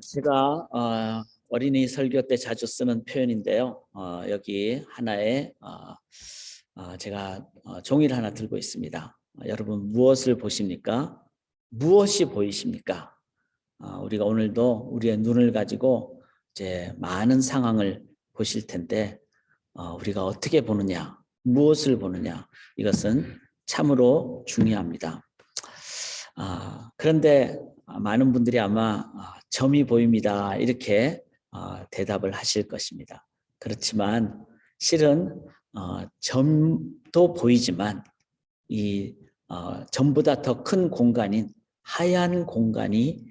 제가 어, 어린이 설교 때 자주 쓰는 표현인데요. 어, 여기 하나에 어, 어, 제가 어, 종이를 하나 들고 있습니다. 어, 여러분 무엇을 보십니까? 무엇이 보이십니까? 어, 우리가 오늘도 우리의 눈을 가지고 이제 많은 상황을 보실 텐데 어, 우리가 어떻게 보느냐, 무엇을 보느냐 이것은 참으로 중요합니다. 아, 그런데 많은 분들이 아마 아, 점이 보입니다. 이렇게 어, 대답을 하실 것입니다. 그렇지만 실은 어, 점도 보이지만 이 어, 점보다 더 큰 공간인 하얀 공간이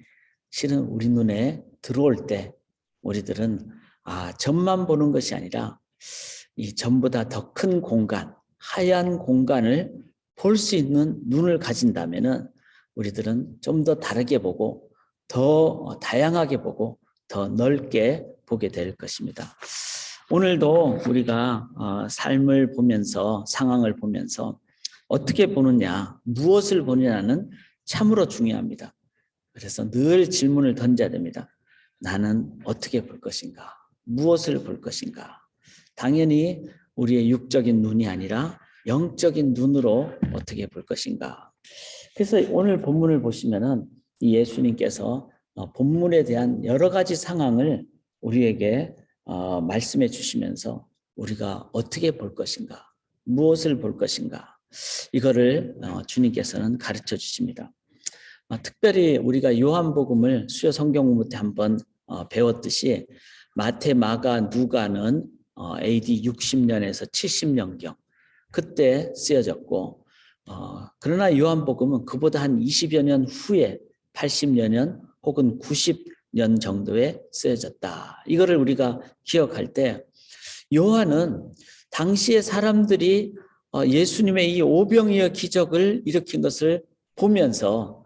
실은 우리 눈에 들어올 때 우리들은 아 점만 보는 것이 아니라 이 점보다 더 큰 공간 하얀 공간을 볼 수 있는 눈을 가진다면은 우리들은 좀 더 다르게 보고 더 다양하게 보고 더 넓게 보게 될 것입니다. 오늘도 우리가 어, 삶을 보면서 상황을 보면서 어떻게 보느냐, 무엇을 보느냐는 참으로 중요합니다. 그래서 늘 질문을 던져야 됩니다. 나는 어떻게 볼 것인가? 무엇을 볼 것인가? 당연히 우리의 육적인 눈이 아니라 영적인 눈으로 어떻게 볼 것인가? 그래서 오늘 본문을 보시면은 이 예수님께서 어, 본문에 대한 여러 가지 상황을 우리에게 어, 말씀해 주시면서 우리가 어떻게 볼 것인가, 무엇을 볼 것인가, 이거를 어, 주님께서는 가르쳐 주십니다. 어, 특별히 우리가 요한복음을 수요 성경 공부 때 한번 어, 배웠듯이 마태, 마가, 누가는 어, AD 60년에서 70년경 그때 쓰여졌고 어, 그러나 요한복음은 그보다 한 20여 년 후에 80여 년 혹은 90년 정도에 쓰여졌다. 이거를 우리가 기억할 때 요한은 당시의 사람들이 어, 예수님의 이 오병이어 기적을 일으킨 것을 보면서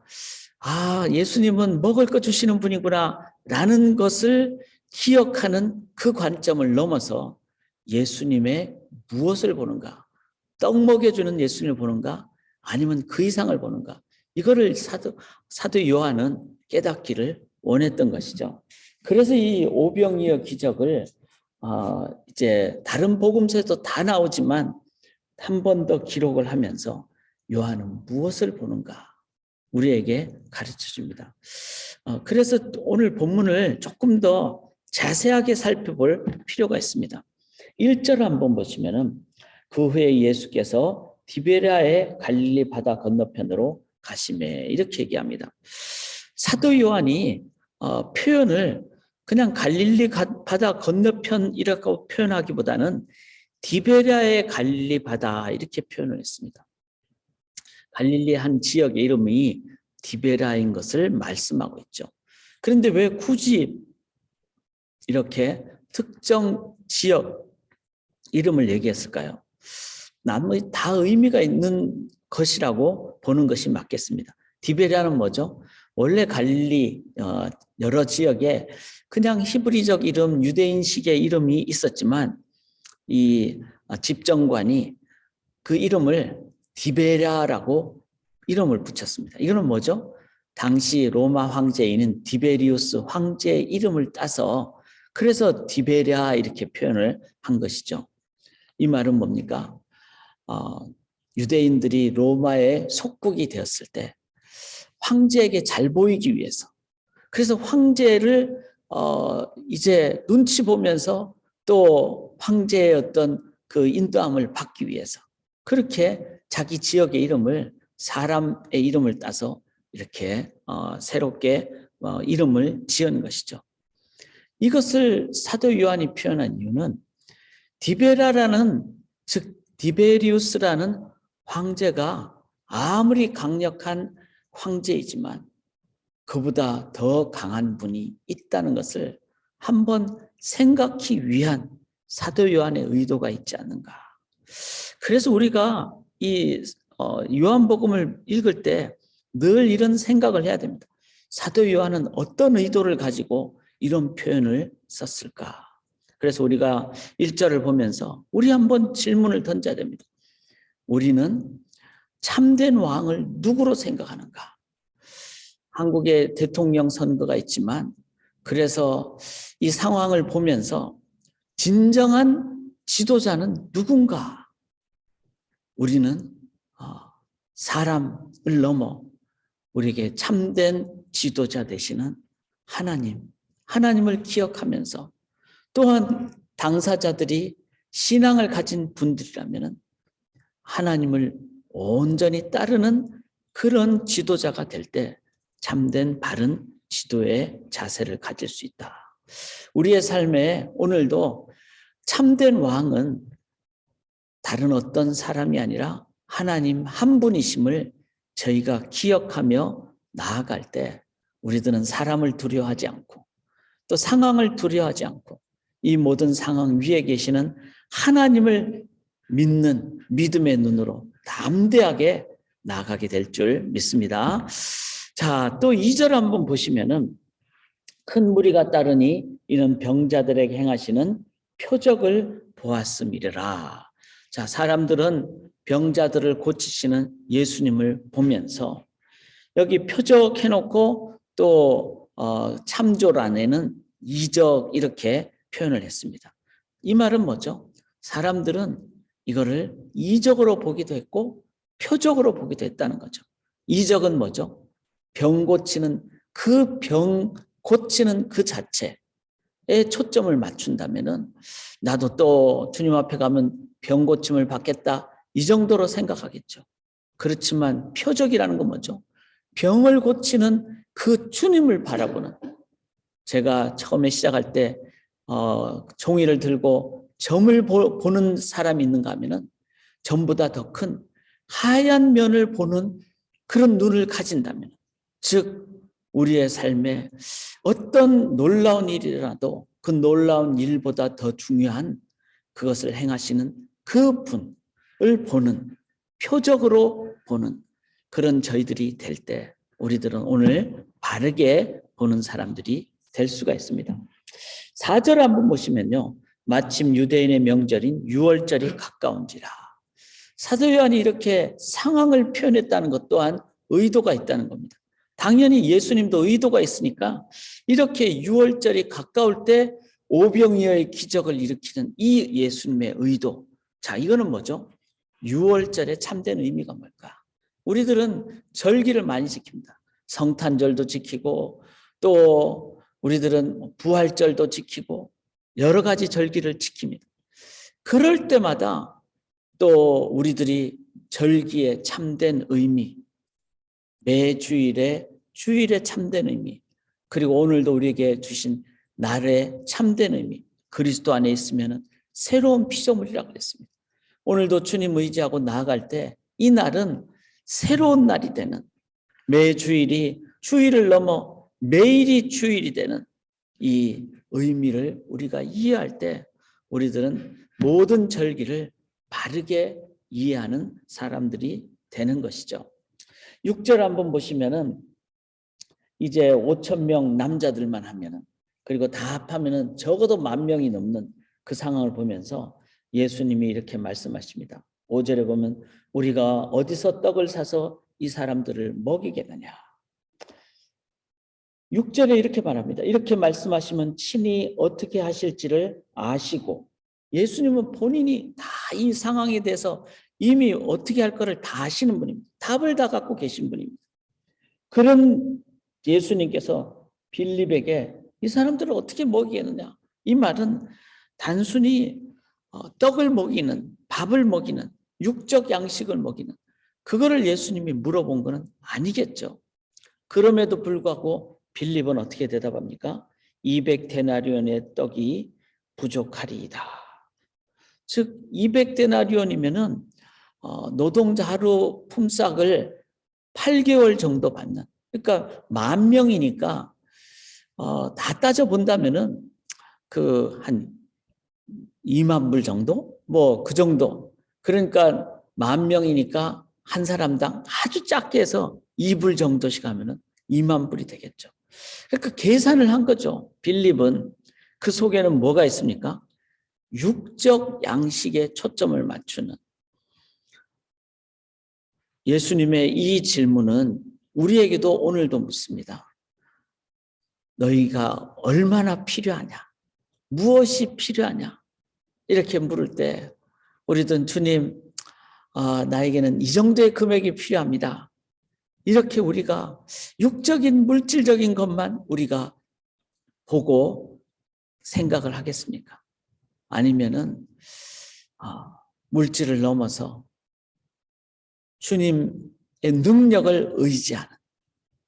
아 예수님은 먹을 것 주시는 분이구나 라는 것을 기억하는 그 관점을 넘어서 예수님의 무엇을 보는가? 떡 먹여주는 예수님을 보는가? 아니면 그 이상을 보는가 이거를 사도 사도 요한은 깨닫기를 원했던 것이죠. 그래서 이 오병이어 기적을 어, 이제 다른 복음서에도 다 나오지만 한 번 더 기록을 하면서 요한은 무엇을 보는가 우리에게 가르쳐 줍니다. 어, 그래서 오늘 본문을 조금 더 자세하게 살펴볼 필요가 있습니다. 1절 한번 보시면은 그 후에 예수께서 디베라의 갈릴리 바다 건너편으로 가심에 이렇게 얘기합니다. 사도 요한이 어, 표현을 그냥 갈릴리 가, 바다 건너편이라고 표현하기보다는 디베라의 갈릴리 바다 이렇게 표현을 했습니다. 갈릴리 한 지역의 이름이 디베라인 것을 말씀하고 있죠. 그런데 왜 굳이 이렇게 특정 지역 이름을 얘기했을까요? 나무 다 의미가 있는 것이라고 보는 것이 맞겠습니다. 디베리아는 뭐죠? 원래 갈릴리 어, 여러 지역에 그냥 히브리적 이름, 유대인식의 이름이 있었지만 이 집정관이 그 이름을 디베라라고 이름을 붙였습니다. 이거는 뭐죠? 당시 로마 황제인은 디베리우스 황제의 이름을 따서 그래서 디베랴 이렇게 표현을 한 것이죠. 이 말은 뭡니까? 어, 유대인들이 로마의 속국이 되었을 때 황제에게 잘 보이기 위해서 그래서 황제를 어, 이제 눈치 보면서 또 황제의 어떤 그 인도함을 받기 위해서 그렇게 자기 지역의 이름을 사람의 이름을 따서 이렇게 어, 새롭게 어, 이름을 지은 것이죠. 이것을 사도 요한이 표현한 이유는 디베라라는 즉 디베리우스라는 황제가 아무리 강력한 황제이지만 그보다 더 강한 분이 있다는 것을 한번 생각히 위한 사도 요한의 의도가 있지 않는가. 그래서 우리가 이 어, 요한복음을 읽을 때 늘 이런 생각을 해야 됩니다. 사도 요한은 어떤 의도를 가지고 이런 표현을 썼을까? 그래서 우리가 1절을 보면서 우리 한번 질문을 던져야 됩니다. 우리는 참된 왕을 누구로 생각하는가? 한국에 대통령 선거가 있지만 그래서 이 상황을 보면서 진정한 지도자는 누군가? 우리는 어, 사람을 넘어 우리에게 참된 지도자 되시는 하나님, 하나님을 기억하면서 또한 당사자들이 신앙을 가진 분들이라면 하나님을 온전히 따르는 그런 지도자가 될 때 참된 바른 지도의 자세를 가질 수 있다. 우리의 삶에 오늘도 참된 왕은 다른 어떤 사람이 아니라 하나님 한 분이심을 저희가 기억하며 나아갈 때 우리들은 사람을 두려워하지 않고 또 상황을 두려워하지 않고 이 모든 상황 위에 계시는 하나님을 믿는 믿음의 눈으로 담대하게 나아가게 될 줄 믿습니다. 자, 또 2절 한번 보시면은 큰 무리가 따르니 이는 병자들에게 행하시는 표적을 보았음이라. 자, 사람들은 병자들을 고치시는 예수님을 보면서 여기 표적 해놓고 또 어, 참조란에는 이적 이렇게 표현을 했습니다. 이 말은 뭐죠? 사람들은 이거를 이적으로 보기도 했고 표적으로 보기도 했다는 거죠. 이적은 뭐죠? 병 고치는 그 병 고치는 그 자체에 초점을 맞춘다면은 나도 또 주님 앞에 가면 병 고침을 받겠다 이 정도로 생각하겠죠. 그렇지만 표적이라는 건 뭐죠? 병을 고치는 그 주님을 바라보는 제가 처음에 시작할 때 어, 종이를 들고 점을 보, 보는 사람이 있는가 하면은 점보다 더 큰 하얀 면을 보는 그런 눈을 가진다면 즉 우리의 삶에 어떤 놀라운 일이라도 그 놀라운 일보다 더 중요한 그것을 행하시는 그 분을 보는 표적으로 보는 그런 저희들이 될 때 우리들은 오늘 바르게 보는 사람들이 될 수가 있습니다. 4절 한번 보시면요. 마침 유대인의 명절인 6월절이 가까운지라. 사도 요한이 이렇게 상황을 표현했다는 것 또한 의도가 있다는 겁니다. 당연히 예수님도 의도가 있으니까 이렇게 6월절이 가까울 때 오병이어의 기적을 일으키는 이 예수님의 의도. 자, 이거는 뭐죠? 6월절의 참된 의미가 뭘까? 우리들은 절기를 많이 지킵니다. 성탄절도 지키고 또 우리들은 부활절도 지키고 여러 가지 절기를 지킵니다. 그럴 때마다 또 우리들이 절기의 참된 의미, 매 주일에 주일의 참된 의미, 그리고 오늘도 우리에게 주신 날의 참된 의미, 그리스도 안에 있으면 새로운 피조물이라고 그랬습니다. 오늘도 주님 의지하고 나아갈 때 이 날은 새로운 날이 되는 매 주일이 주일을 넘어 매일이 주일이 되는 이 의미를 우리가 이해할 때 우리들은 모든 절기를 바르게 이해하는 사람들이 되는 것이죠. 6절 한번 보시면은 이제 5천 명 남자들만 하면은 그리고 다 합하면은 적어도 만 명이 넘는 그 상황을 보면서 예수님이 이렇게 말씀하십니다. 5절에 보면 우리가 어디서 떡을 사서 이 사람들을 먹이겠느냐. 6절에 이렇게 말합니다. 이렇게 말씀하시면 친히 어떻게 하실지를 아시고 예수님은 본인이 다 이 상황에 대해서 이미 어떻게 할 거를 다 아시는 분입니다. 답을 다 갖고 계신 분입니다. 그런 예수님께서 빌립에게 이 사람들을 어떻게 먹이겠느냐? 이 말은 단순히 어, 떡을 먹이는, 밥을 먹이는, 육적 양식을 먹이는 그거를 예수님이 물어본 것은 아니겠죠. 그럼에도 불구하고 빌립은 어떻게 대답합니까? 200데나리온의 떡이 부족하리이다. 즉 200데나리온이면은 어, 노동자 하루 품삯을 8개월 정도 받는. 그러니까 만 명이니까 어, 다 따져 본다면은 그 한 2만 불 정도? 뭐 그 정도. 그러니까 만 명이니까 한 사람당 아주 작게 해서 2불 정도씩 하면은 2만 불이 되겠죠. 그러니까 계산을 한 거죠. 빌립은 그 속에는 뭐가 있습니까? 육적 양식에 초점을 맞추는 예수님의 이 질문은 우리에게도 오늘도 묻습니다. 너희가 얼마나 필요하냐? 무엇이 필요하냐? 이렇게 물을 때 우리든 주님, 아, 나에게는 이 정도의 금액이 필요합니다. 이렇게 우리가 육적인 물질적인 것만 우리가 보고 생각을 하겠습니까? 아니면은 아, 물질을 넘어서 주님의 능력을 의지하는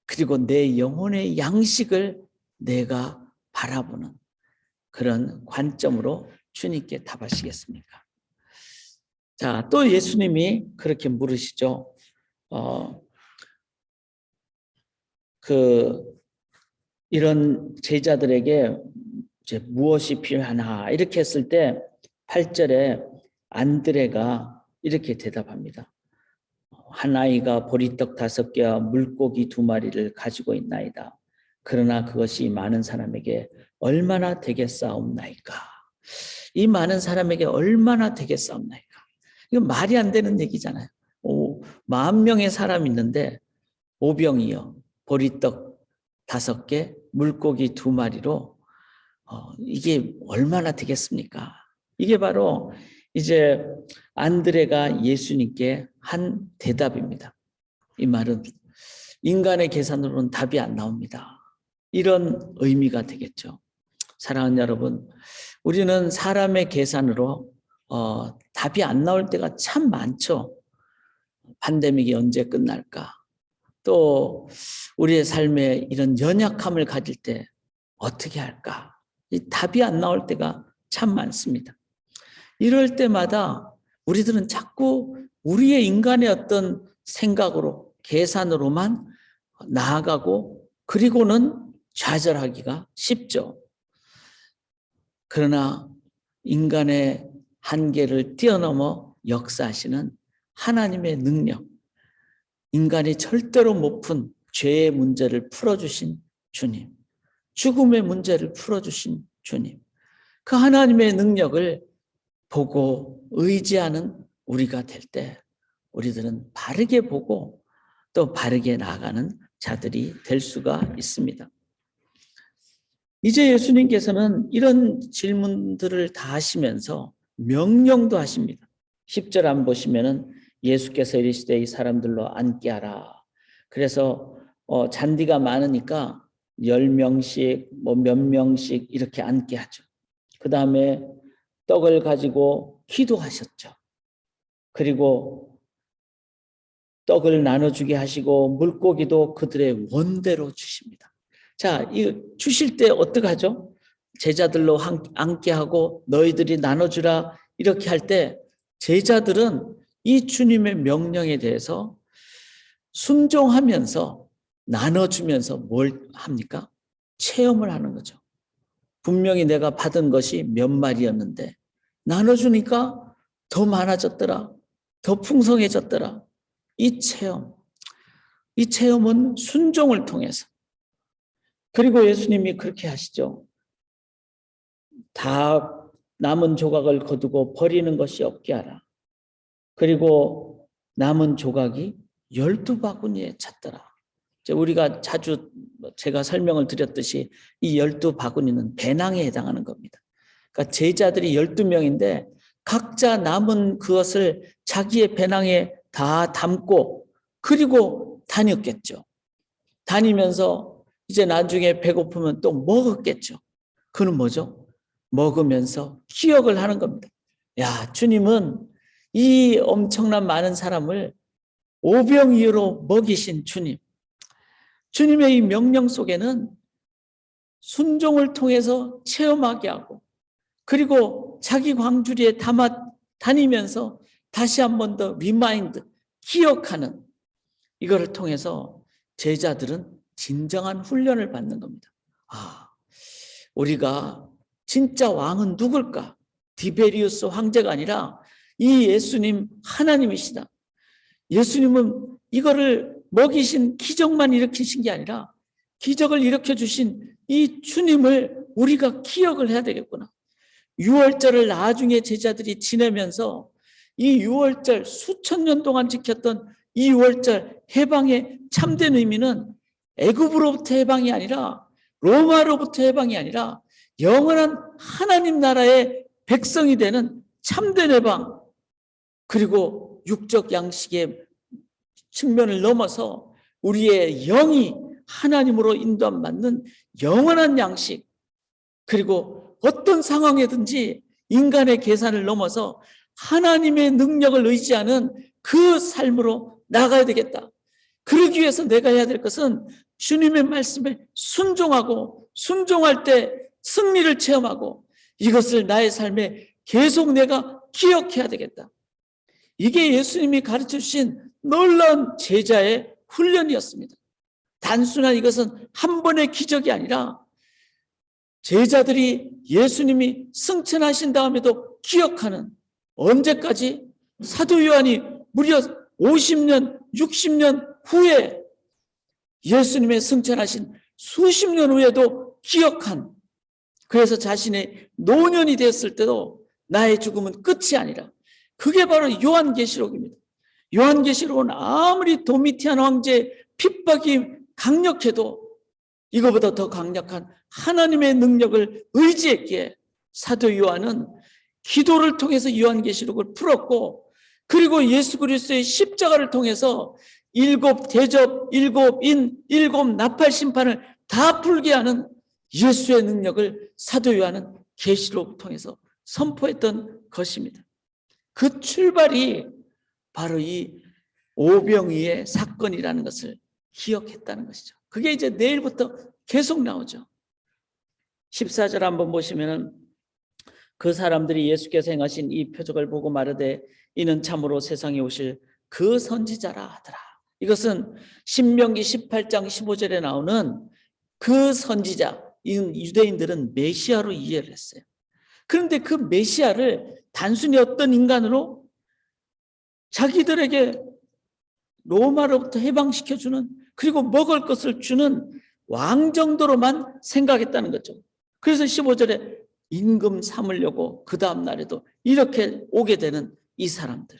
그리고 내 영혼의 양식을 내가 바라보는 그런 관점으로 주님께 답하시겠습니까? 자, 또 예수님이 그렇게 물으시죠. 어, 그, 이런 제자들에게 이제 무엇이 필요하나 이렇게 했을 때 8절에 안드레가 이렇게 대답합니다. 한 아이가 보리떡 다섯 개와 물고기 두 마리를 가지고 있나이다. 그러나 그것이 많은 사람에게 얼마나 되겠사옵나이까. 이 많은 사람에게 얼마나 되겠사옵나이까. 이건 말이 안 되는 얘기잖아요. 오, 만 명의 사람 있는데 오병이요. 보리떡 다섯 개, 물고기 두 마리로 어, 이게 얼마나 되겠습니까? 이게 바로 이제 안드레가 예수님께 한 대답입니다. 이 말은 인간의 계산으로는 답이 안 나옵니다. 이런 의미가 되겠죠. 사랑하는 여러분, 우리는 사람의 계산으로 어, 답이 안 나올 때가 참 많죠. 팬데믹이 언제 끝날까? 또 우리의 삶에 이런 연약함을 가질 때 어떻게 할까? 이 답이 안 나올 때가 참 많습니다. 이럴 때마다 우리들은 자꾸 우리의 인간의 어떤 생각으로 계산으로만 나아가고 그리고는 좌절하기가 쉽죠. 그러나 인간의 한계를 뛰어넘어 역사하시는 하나님의 능력, 인간이 절대로 못 푼 죄의 문제를 풀어주신 주님, 죽음의 문제를 풀어주신 주님, 그 하나님의 능력을 보고 의지하는 우리가 될 때 우리들은 바르게 보고 또 바르게 나아가는 자들이 될 수가 있습니다. 이제 예수님께서는 이런 질문들을 다 하시면서 명령도 하십니다. 10절 안 보시면은 예수께서 이르시되 이 사람들로 앉게 하라. 그래서 어, 잔디가 많으니까 10명씩 뭐 몇 명씩 이렇게 앉게 하죠. 그 다음에 떡을 가지고 기도하셨죠. 그리고 떡을 나눠주게 하시고 물고기도 그들의 원대로 주십니다. 자, 이 주실 때 어떡하죠? 제자들로 앉게 하고 너희들이 나눠주라 이렇게 할 때 제자들은 이 주님의 명령에 대해서 순종하면서 나눠주면서 뭘 합니까? 체험을 하는 거죠. 분명히 내가 받은 것이 몇 마리였는데 나눠주니까 더 많아졌더라. 더 풍성해졌더라. 이 체험. 이 체험은 순종을 통해서. 그리고 예수님이 그렇게 하시죠. 다 남은 조각을 거두고 버리는 것이 없게 하라. 그리고 남은 조각이 열두 바구니에 찼더라. 우리가 자주 제가 설명을 드렸듯이 이 열두 바구니는 배낭에 해당하는 겁니다. 그러니까 제자들이 열두 명인데 각자 남은 그것을 자기의 배낭에 다 담고 그리고 다녔겠죠. 다니면서 이제 나중에 배고프면 또 먹었겠죠. 그는 뭐죠? 먹으면서 기억을 하는 겁니다. 야, 주님은 이 엄청난 많은 사람을 오병이어로 먹이신 주님. 주님의 이 명령 속에는 순종을 통해서 체험하게 하고 그리고 자기 광주리에 담아 다니면서 다시 한 번 더 리마인드 기억하는 이거를 통해서 제자들은 진정한 훈련을 받는 겁니다. 아, 우리가 진짜 왕은 누굴까? 디베리우스 황제가 아니라 이 예수님 하나님이시다. 예수님은 이거를 먹이신 기적만 일으키신 게 아니라 기적을 일으켜 주신 이 주님을 우리가 기억을 해야 되겠구나. 6월절을 나중에 제자들이 지내면서 이 6월절 수천 년 동안 지켰던 이 6월절 해방의 참된 의미는 애굽으로부터 해방이 아니라 로마로부터 해방이 아니라 영원한 하나님 나라의 백성이 되는 참된 해방 그리고 육적 양식의 측면을 넘어서 우리의 영이 하나님으로 인도함 받는 영원한 양식 그리고 어떤 상황에든지 인간의 계산을 넘어서 하나님의 능력을 의지하는 그 삶으로 나가야 되겠다. 그러기 위해서 내가 해야 될 것은 주님의 말씀에 순종하고 순종할 때 승리를 체험하고 이것을 나의 삶에 계속 내가 기억해야 되겠다. 이게 예수님이 가르쳐 주신 놀라운 제자의 훈련이었습니다. 단순한 이것은 한 번의 기적이 아니라 제자들이 예수님이 승천하신 다음에도 기억하는 언제까지 사도 요한이 무려 50년, 60년 후에 예수님의 승천하신 수십 년 후에도 기억한 그래서 자신의 노년이 됐을 때도 나의 죽음은 끝이 아니라 그게 바로 요한계시록입니다. 요한계시록은 아무리 도미티안 황제의 핍박이 강력해도 이거보다 더 강력한 하나님의 능력을 의지했기에 사도 요한은 기도를 통해서 요한계시록을 풀었고 그리고 예수 그리스도의 십자가를 통해서 일곱 대접, 일곱 인, 일곱 나팔 심판을 다 풀게 하는 예수의 능력을 사도 요한은 계시록 통해서 선포했던 것입니다. 그 출발이 바로 이 오병이의 사건이라는 것을 기억했다는 것이죠. 그게 이제 내일부터 계속 나오죠. 14절 한번 보시면은 그 사람들이 예수께서 행하신 이 표적을 보고 마르되 이는 참으로 세상에 오실 그 선지자라 하더라. 이것은 신명기 18장 15절에 나오는 그 선지자, 이 유대인들은 메시아로 이해를 했어요. 그런데 그 메시아를 단순히 어떤 인간으로 자기들에게 로마로부터 해방시켜주는 그리고 먹을 것을 주는 왕 정도로만 생각했다는 거죠. 그래서 15절에 임금 삼으려고 그 다음 날에도 이렇게 오게 되는 이 사람들.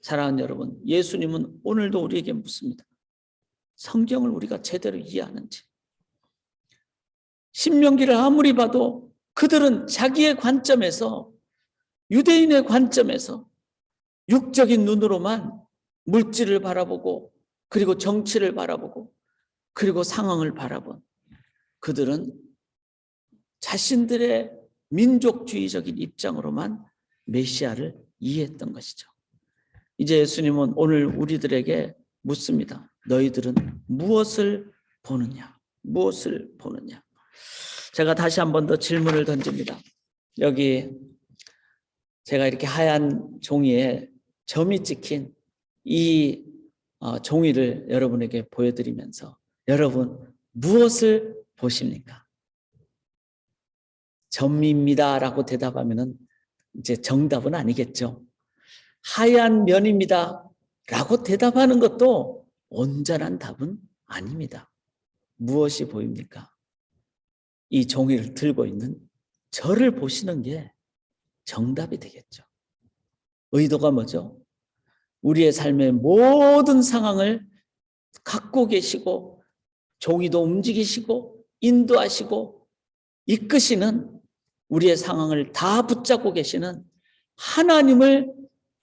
사랑하는 여러분, 예수님은 오늘도 우리에게 묻습니다. 성경을 우리가 제대로 이해하는지. 신명기를 아무리 봐도 그들은 자기의 관점에서 유대인의 관점에서 육적인 눈으로만 물질을 바라보고 그리고 정치를 바라보고 그리고 상황을 바라본 그들은 자신들의 민족주의적인 입장으로만 메시아를 이해했던 것이죠. 이제 예수님은 오늘 우리들에게 묻습니다. 너희들은 무엇을 보느냐? 무엇을 보느냐? 제가 다시 한 번 더 질문을 던집니다. 여기 제가 이렇게 하얀 종이에 점이 찍힌 이 어, 종이를 여러분에게 보여드리면서 여러분 무엇을 보십니까? 점입니다 라고 대답하면은 이제 정답은 아니겠죠. 하얀 면입니다 라고 대답하는 것도 온전한 답은 아닙니다. 무엇이 보입니까? 이 종이를 들고 있는 저를 보시는 게 정답이 되겠죠. 의도가 뭐죠? 우리의 삶의 모든 상황을 갖고 계시고 종이도 움직이시고 인도하시고 이끄시는 우리의 상황을 다 붙잡고 계시는 하나님을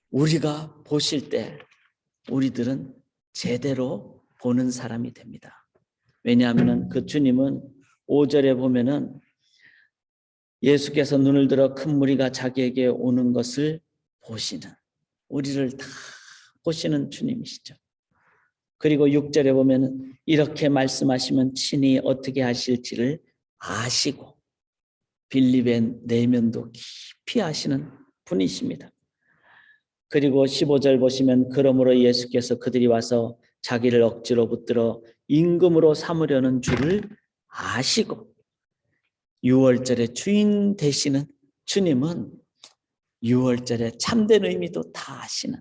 우리가 보실 때 우리들은 제대로 보는 사람이 됩니다. 왜냐하면 그 주님은 5절에 보면은 예수께서 눈을 들어 큰 무리가 자기에게 오는 것을 보시는 우리를 다 보시는 주님이시죠. 그리고 6절에 보면 이렇게 말씀하시면 친히 어떻게 하실지를 아시고 빌립의 내면도 깊이 아시는 분이십니다. 그리고 15절 보시면 그러므로 예수께서 그들이 와서 자기를 억지로 붙들어 임금으로 삼으려는 줄을 아시고 6월절에 주인 되시는 주님은 6월절에 참된 의미도 다 아시는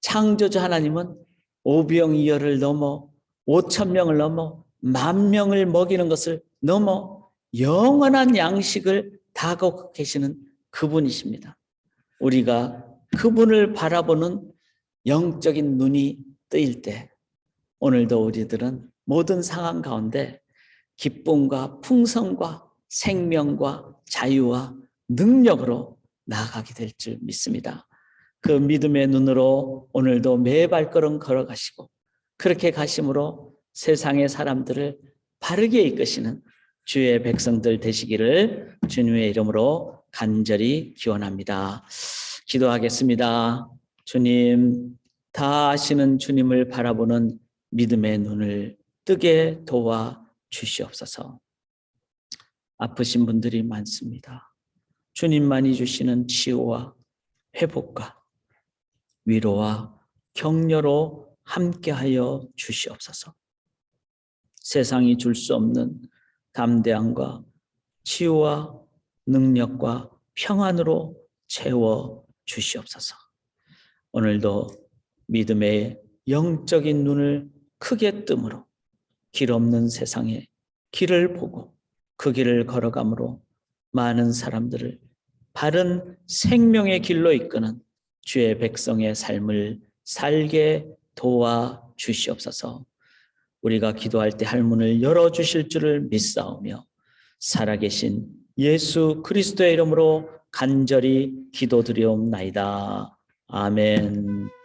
창조주 하나님은 오병이어를 넘어 5천 명을 넘어 만 명을 먹이는 것을 넘어 영원한 양식을 다 갖고 계시는 그분이십니다. 우리가 그분을 바라보는 영적인 눈이 뜨일 때 오늘도 우리들은 모든 상황 가운데 기쁨과 풍성과 생명과 자유와 능력으로 나아가게 될 줄 믿습니다. 그 믿음의 눈으로 오늘도 매 발걸음 걸어가시고 그렇게 가심으로 세상의 사람들을 바르게 이끄시는 주의 백성들 되시기를 주님의 이름으로 간절히 기원합니다. 기도하겠습니다. 주님, 다 아시는 주님을 바라보는 믿음의 눈을 뜨게 도와 주시옵소서. 아프신 분들이 많습니다. 주님만이 주시는 치유와 회복과 위로와 격려로 함께하여 주시옵소서. 세상이 줄 수 없는 담대함과 치유와 능력과 평안으로 채워 주시옵소서. 오늘도 믿음의 영적인 눈을 크게 뜸으로 길 없는 세상에 길을 보고 그 길을 걸어감으로 많은 사람들을 바른 생명의 길로 이끄는 주의 백성의 삶을 살게 도와 주시옵소서. 우리가 기도할 때 할문을 열어 주실 줄을 믿사오며 살아계신 예수 그리스도의 이름으로 간절히 기도드리옵나이다. 아멘.